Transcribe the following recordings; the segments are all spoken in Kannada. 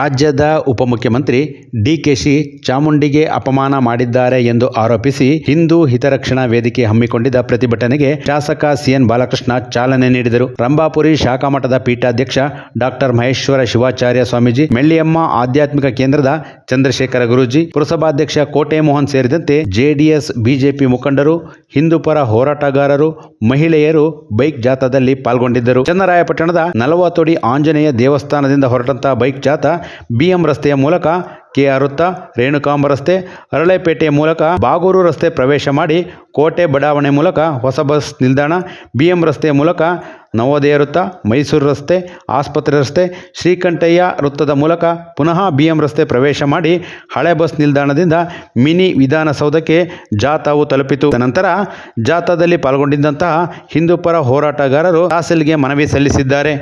ರಾಜ್ಯದ ಉಪಮುಖ್ಯಮಂತ್ರಿ ಡಿಕೆಶಿ ಚಾಮುಂಡಿಗೆ ಅಪಮಾನ ಮಾಡಿದ್ದಾರೆ ಎಂದು ಆರೋಪಿಸಿ ಹಿಂದೂ ಹಿತರಕ್ಷಣಾ ವೇದಿಕೆ ಹಮ್ಮಿಕೊಂಡಿದ್ದ ಪ್ರತಿಭಟನೆಗೆ ಶಾಸಕ ಸಿಎನ್ ಬಾಲಕೃಷ್ಣ ಚಾಲನೆ ನೀಡಿದರು. ರಂಭಾಪುರಿ ಶಾಖಾ ಮಠದ ಪೀಠಾಧ್ಯಕ್ಷ ಡಾಕ್ಟರ್ ಮಹೇಶ್ವರ ಶಿವಾಚಾರ್ಯ ಸ್ವಾಮೀಜಿ, ಮೆಳ್ಳಿಯಮ್ಮ ಆಧ್ಯಾತ್ಮಿಕ ಕೇಂದ್ರದ ಚಂದ್ರಶೇಖರ ಗುರೂಜಿ, ಪುರಸಭಾಧ್ಯಕ್ಷ ಕೋಟೆ ಮೋಹನ್ ಸೇರಿದಂತೆ ಜೆಡಿಎಸ್, ಬಿಜೆಪಿ ಮುಖಂಡರು ಹಿಂದೂಪರ ಹೋರಾಟಗಾರರು, ಮಹಿಳೆಯರು ಬೈಕ್ ಜಾಥಾದಲ್ಲಿ ಪಾಲ್ಗೊಂಡಿದ್ದರು. ಚನ್ನರಾಯಪಟ್ಟಣದ ನಲವತ್ತೊಡಿ ಆಂಜನೇಯ ದೇವಸ್ಥಾನದಿಂದ ಹೊರಟಂತಹ ಬೈಕ್ ಜಾಥಾ ಬಿಎಂ ರಸ್ತೆಯ ಮೂಲಕ ಕೆ ವೃತ್ತ, ರೇಣುಕಾಂಬ ರಸ್ತೆ, ಅರಳೆಪೇಟೆಯ ಮೂಲಕ ಬಾಗೂರು ರಸ್ತೆ ಪ್ರವೇಶ ಮಾಡಿ ಕೋಟೆ ಬಡಾವಣೆ ಮೂಲಕ ಹೊಸ ಬಸ್ ನಿಲ್ದಾಣ, ಬಿಎಂ ರಸ್ತೆಯ ಮೂಲಕ ನವೋದಯ ವೃತ್ತ, ಮೈಸೂರು ರಸ್ತೆ, ಆಸ್ಪತ್ರೆ ರಸ್ತೆ, ಶ್ರೀಕಂಠಯ್ಯ ವೃತ್ತದ ಮೂಲಕ ಪುನಃ ಬಿಎಂ ರಸ್ತೆ ಪ್ರವೇಶ ಮಾಡಿ ಹಳೆ ಬಸ್ ನಿಲ್ದಾಣದಿಂದ ಮಿನಿ ವಿಧಾನಸೌಧಕ್ಕೆ ಜಾಥಾವು ತಲುಪಿತು. ನಂತರ ಜಾಥಾದಲ್ಲಿ ಪಾಲ್ಗೊಂಡಿದ್ದಂತಹ ಹಿಂದೂಪರ ಹೋರಾಟಗಾರರು ಹಾಸಲ್ಗೆ ಮನವಿ ಸಲ್ಲಿಸಿದ್ದಾರೆ.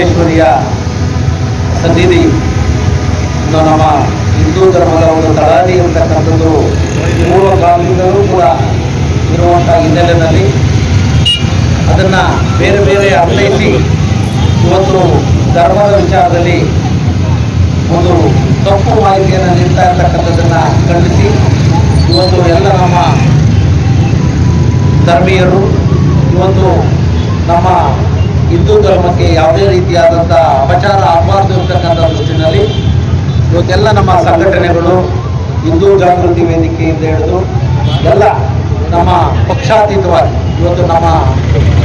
ಚಾಮುಂಡೇಶ್ವರಿಯ ಸನ್ನಿಧಿ. ನಮ್ಮ ಹಿಂದೂ ಧರ್ಮದ ಒಂದು ತಳಹದಿ ಅಂತಕ್ಕಂಥದ್ದು ಪೂರ್ವ ಕಾಲದಿಂದಲೂ ಕೂಡ ಇರುವಂಥ ಹಿನ್ನೆಲೆಯಲ್ಲಿ ಅದನ್ನು ಬೇರೆ ಬೇರೆ ಅರ್ಥೈಸಿ ಇವತ್ತು ಧರ್ಮದ ವಿಚಾರದಲ್ಲಿ ಒಂದು ತಪ್ಪು ಮಾಹಿತಿಯನ್ನು ನೀಡ್ತಾ ಇರ್ತಕ್ಕಂಥದ್ದನ್ನು ಖಂಡಿಸಿ ಇವತ್ತು ಎಲ್ಲ ನಮ್ಮ ಧರ್ಮೀಯರು, ಇವತ್ತು ನಮ್ಮ ಹಿಂದೂ ಧರ್ಮಕ್ಕೆ ಯಾವುದೇ ರೀತಿಯಾದಂಥ ಅಪಚಾರ ಆಗಬಾರ್ದು ಅಂತಕ್ಕಂಥ ದೃಷ್ಟಿನಲ್ಲಿ ಇವತ್ತೆಲ್ಲ ನಮ್ಮ ಸಂಘಟನೆಗಳು, ಹಿಂದೂ ಜಾಗೃತಿ ವೇದಿಕೆಯಿಂದ ಹಿಡಿದು ಎಲ್ಲ ನಮ್ಮ ಪಕ್ಷಾತೀತವಾಗಿ, ಇವತ್ತು ನಮ್ಮ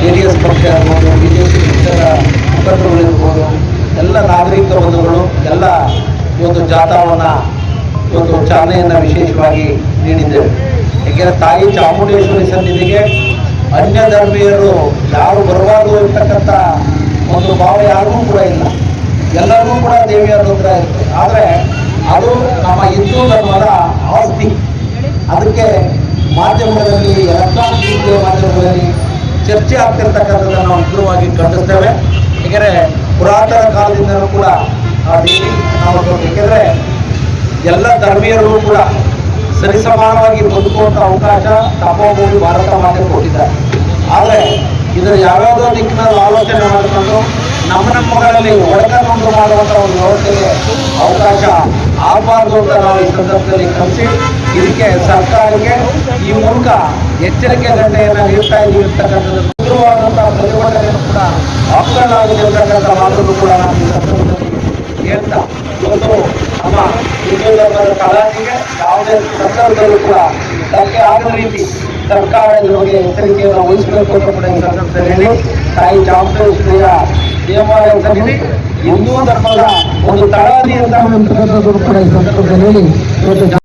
ಜೆ ಡಿ ಎಸ್ ಪಕ್ಷ ಇರ್ಬೋದು ಬಿ ಜೆ ಪಿ ಪಕ್ಷದ ಮುಖಂಡರುಗಳಿರ್ಬೋದು ಎಲ್ಲ ನಾಗರಿಕ ಬಂಧುಗಳು, ಎಲ್ಲ ಇವತ್ತು ಜಾಥಾವನ್ನು ಇವತ್ತು ಚಾಲನೆಯನ್ನು ವಿಶೇಷವಾಗಿ ನೀಡಿದ್ದೇವೆ. ಏಕೆಂದರೆ ತಾಯಿ ಚಾಮುಂಡೇಶ್ವರಿ ಸನ್ನಿಧಿಗೆ ಅನ್ಯ ಧರ್ಮೀಯರು ಯಾರು ಬರಬಾರ್ದು ಇರ್ತಕ್ಕಂಥ ಒಂದು ಭಾವ ಯಾರಿಗೂ ಕೂಡ ಇಲ್ಲ. ಎಲ್ಲರಿಗೂ ಕೂಡ ದೇವಿಯ ಅನುಗ್ರಹ ಇರುತ್ತೆ. ಆದರೆ ಅದು ನಮ್ಮ ಹಿಂದೂ ಧರ್ಮದ ಆಸ್ತಿ. ಅದಕ್ಕೆ ಮಾಧ್ಯಮಗಳಲ್ಲಿ ಎಲೆಕ್ಟ್ರಾನಿಕ್ ಮೀಡಿಯಾ ಮಾಧ್ಯಮಗಳಲ್ಲಿ ಚರ್ಚೆ ಆಗ್ತಿರ್ತಕ್ಕಂಥದ್ದನ್ನು ನಾವು ಉಗ್ರವಾಗಿ ಖಂಡಿಸ್ತೇವೆ. ಏಕೆಂದರೆ ಪುರಾತನ ಕಾಲದಿಂದಲೂ ಕೂಡ ಆ ದೇವಿ ನಾವು ಏಕೆಂದರೆ ಎಲ್ಲ ಧರ್ಮೀಯರಿಗೂ ಕೂಡ ಸರಿಸಮಾನವಾಗಿ ಬದುಕುವಂಥ ಅವಕಾಶ ತಪೋಭೂಮಿ ಭಾರತ ಮಾತೆ ಕೊಟ್ಟಿದ್ದಾರೆ. ಆದರೆ ಇದರ ಯಾವ್ಯಾವುದೋ ದಿಕ್ಕಿನಲ್ಲಿ ಆಲೋಚನೆ ಮಾಡಿಕೊಂಡು ನಮ್ಮ ನಮ್ಮಗಳಲ್ಲಿ ಒಡಕನ್ನುಂಟು ಮಾಡುವಂಥ ಒಂದು ವ್ಯವಸ್ಥೆಗೆ ಅವಕಾಶ ಆಗಬಾರ್ದು ಅಂತ ನಾವು ಈ ಸಂದರ್ಭದಲ್ಲಿ ಕಲಿಸಿ ಇದಕ್ಕೆ ಸರ್ಕಾರಕ್ಕೆ ಈ ಮೂಲಕ ಎಚ್ಚರಿಕೆ ಗಂಟೆಯನ್ನು ನೀಡ್ತಾ ಇರ್ತಕ್ಕಂಥದ್ದು ಪ್ರತಿಭಟನೆಯನ್ನು ಕೂಡ ಆಪ್ತನಾಗಿದೆ ಅಂತಕ್ಕಂಥ ಮಾತನ್ನು ಕೂಡ ನಾವು ಹೇಳ್ತಾ ಇವತ್ತು ನಮ್ಮ ಹಿಂದೂ ಧರ್ಮದ ಯಾವುದೇ ಸಂದರ್ಭದಲ್ಲೂ ಕೂಡ ಧಕ್ಕೆ ಆಗದ ರೀತಿ ಸರ್ಕಾರ ನಮಗೆ ಎಚ್ಚರಿಕೆಯನ್ನು ವಹಿಸಬೇಕು ಅಂತ ಕೂಡ ಈ ಸಂದರ್ಭದಲ್ಲಿ ತಾಯಿ ಚಾಮುಂಡೇಶ್ವರಿಯ ದೇವಾಲಯ ಹಿಂದೂ ಧರ್ಮದ ಒಂದು ತಳಹದಿ ಅಂತ ಕೂಡ ಈ ಸಂದರ್ಭದಲ್ಲಿ